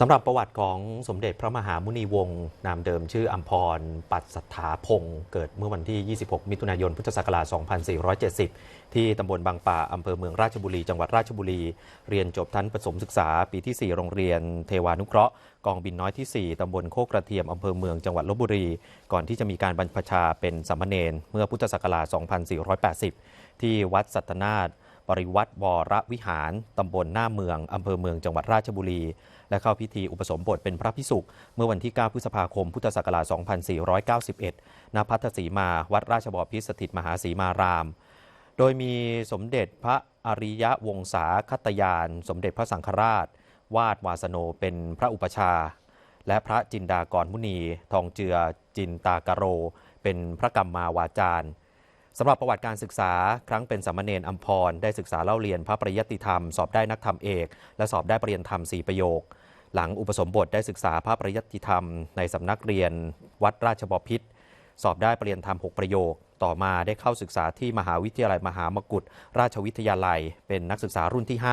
สำหรับประวัติของสมเด็จพระมหามุนีวงศ์นามเดิมชื่ออัมพร ปัตสัทธาพงศ์เกิดเมื่อวันที่ 26 มิถุนายน พุทธศักราช 2470 ที่ตำบลบางป่าอำเภอเมืองราชบุรี จังหวัดราชบุรี เรียนจบชั้นประถมศึกษาปีที่ 4 โรงเรียนเทวานุเคราะห์ กองบินน้อยที่ 4 ตำบลโคกกระเทียมอำเภอเมืองจังหวัดลบบุรี ก่อนที่จะมีการบรรพชาเป็นสามเณรเมื่อพุทธศักราช 2480 ที่วัดสัตนาถ ปริวัติวรวิหาร ตำบลหน้าเมือง อำเภอเมืองจังหวัดราชบุรี และเข้าพิธีอุปสมบทเป็นพระพิสุกเมื่อวันที่ 9 พฤษภาคม พุทธศักราช 2491 ณ พัทธสีมา วัดราชบพิตรสถิตมหาสีมาราม โดยมีสมเด็จพระอริยวงศาคัตยาน สมเด็จพระสังฆราช วาดวาสโนเป็นพระอุปชา และพระจินดากรมุนี ทองเจือจินตากโร เป็นพระกรรมมาวาจารย์ สำหรับประวัติการศึกษาครั้งเป็นสามเณรอัมพร ได้ศึกษาเล่าเรียนพระปริยัติธรรม สอบได้นักธรรมเอก และสอบได้ปริญญาธรรม4ประโยค หลังอุปสมบทได้ศึกษาพระปริยัติธรรม ในสำนักเรียน วัดราชบพิตรสอบได้ปริญญาธรรม 6 ประโยค ต่อมาได้เข้าศึกษาที่มหาวิทยาลัยมหามกุฏราชวิทยาลัย เป็นนักศึกษารุ่นที่ 5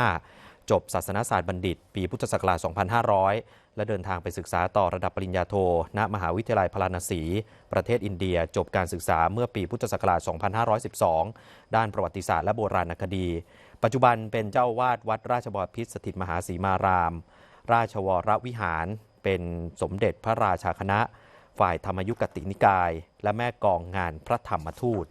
จบศาสนศาสตร์บัณฑิต ปีพุทธศักราช 2500 และเดินทางไปศึกษาต่อระดับปริญญาโท ณ มหาวิทยาลัยพาราณสี ประเทศอินเดีย จบการศึกษาเมื่อปีพุทธศักราช 2512 ด้านประวัติศาสตร์และโบราณคดี ปัจจุบันเป็นเจ้าวาดวัดราชบพิตรสถิตมหาสีมาราม ราชวรวิหาร เป็นสมเด็จพระราชาคณะ ฝ่ายธรรมยุกตินิกาย และแม่กองงานพระธรรมทูต